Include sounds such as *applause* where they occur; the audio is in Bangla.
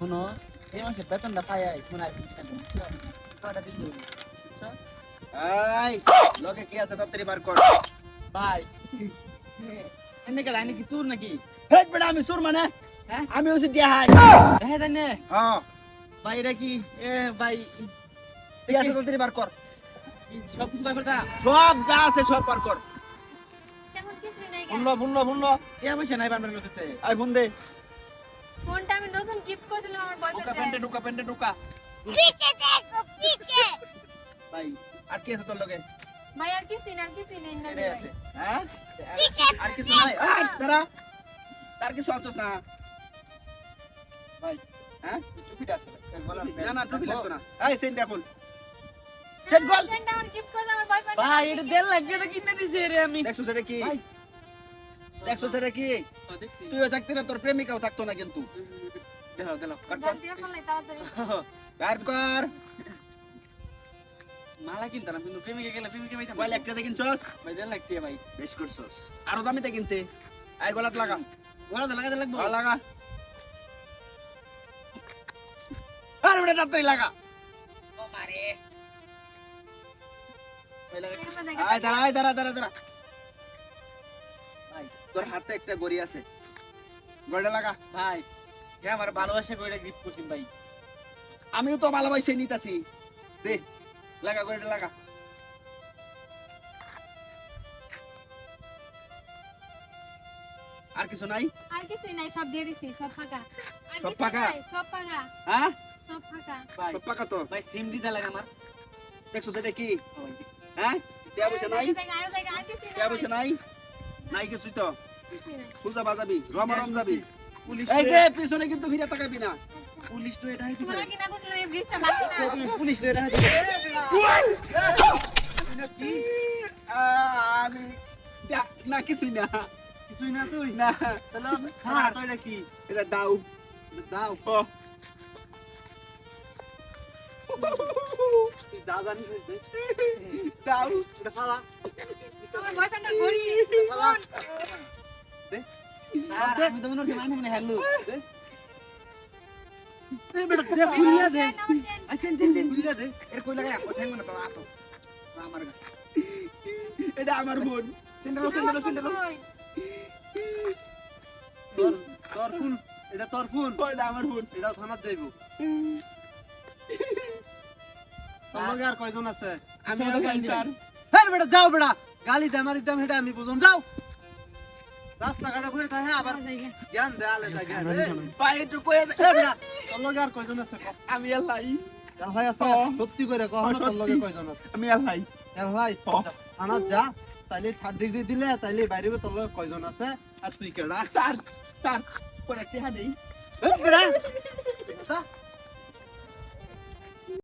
শুনো এই মাসে বেতনটা পাই মনে হয় দিন ধরে, বুঝছ? এই লগে কি আছে তাড়াতাড়ি বার কর। ভাই *laughs* এনে গেল আইনে কি সুর নাকি? হেট বেটা আমি সুর মানে? হ্যাঁ? আমি হচ্ছে ডিহাই দেখে তাই নে হ্যাঁ। ভাই এটা কি? এ ভাই ঠিক আছে তাড়াতাড়ি বার কর। সব কিছু ভাই ফেলতা সব যা আছে সব বার কর। তেমন কিছুই নাই গায়ে। ফুন্ন ফুন্ন টিয়া পয়সা নাই করতেছে আই ফোন দে। আমি নতুন গিফট করে দিলাম আমার বয়ফ্রেন্ডে প্যান্টে ঢুকা প্যান্টে ঢুকা। ভাই আর কি আছে তোর লগে? ভাই আর কিছুই না আর কিছুই নেই না এটাই হ্যাঁ? আর কিছু নাই? আর দাঁড়া। তার কিছু আনছস না। ভাই হ্যাঁ? টুপিটা আছে। না না টুপি লাগতো না। এই সেন্ট এখন সেট সেট গোল। ফ্রেন্ডটা আমার গিফট করে আমার বয়ফ্রেন্ডে ভাই এটা দেড় লাখ তো কিনে দিছে রে আমি। দেখছ সেটা কি? ভাই। দেখছ সেটা কি? তুইও থাকতে না তোর প্রেমিকাও থাকতো না কিন্তু। দেখাও দেখাও বার কর দাম দিয়ে ফেললাই তাড়াতাড়ি। বার কর। মালা কিনতাম কিন্তু প্রেমিকে গেলে প্রেমিকে পাইতাম কয় একটা দেখিন চস ভাই দেড় লাখ ভাই। বেশ করছস। আরও দামিতে কিনতে। আই গলাত লাগা। ওরা লাগাতে লাগবো। লাগা। আরে বেটা তাড়াতাড়ি লাগা। ও মারে ভাই লাগাই এখানে দেখে আয় দাঁড়া আয় দাঁড়া দাঁড়া দাঁড়া। তোর হাতে একটা গড়ি আছে। গড়টা লাগা। ভাই হ্যাঁ আমার ভালোবাসা করে গিফট করছিস ভাই? আমিও তো ভালোবাসে নিতাছি। দে লাগা গড়টা লাগা। আর কিছু নাই? আর কিছুই নাই সব দিয়ে দিছি সব ফাঁকা। সব ফাঁকা? সব ফাঁকা। হ্যাঁ? সব ফাঁকা। সব পাকা তো? ভাই সিম দিতে লাগে আমার। দেখছ সেটা কি। হ্যাঁ? দেয়া বসে নাই? নাই। বসে নাই? নাই কিছুই তো। সুজা বাজাবি রমারম যাবি। পুলিশ এই যে পিছনে কিন্তু ফিরে তাকাবি না। পুলিশ তো এটা তোমরা কি না বুঝলে এই ব্রিজটা বাকি না। পুলিশ তো এটা কি আমি না কিছুই না। কিছুই না তুই? না। তাহলে হ্যাঁ। তো এটা কি এটা দাও। দাও যা জানিস। দাও। এটা ফালা। আমার বয়ফ্রেন্ডের ঘড়ি ফালা। ফোন আর আমি তো হচ্ছে হ্যালো এই বেটা দে। মানে। এটা আমার বোন। সেন্টার সেন্টার সেন্টার তোর এটা তোর এটা আমার এটা যাইব। আর কয়জন আছে? আমি আচ্ছা, স্যার। হ্যাঁ বেটা যাও বেটা। গালি দে মারি দাম হেটা আমি বুঝুম। যাও। রাস্তাঘাটে বসে থাকে আবার জ্ঞান দে আলে জ্ঞান পায়ে একটু কয়ে দে। হ্যাঁ তোর লগে আর কয়জন আছে? আমি আল্লাহ কাল আছে সত্যি করে কহ না তোর লগে কয়জন আছে? আমি আল্লাহ ভাই ও। যা তাইলে থার্ড ডিগ্রি দিলে তাইলে বাইরে তোর লগে কয়জন আছে? আর তুই কেডা? স্যার স্যার কোন একটা দেই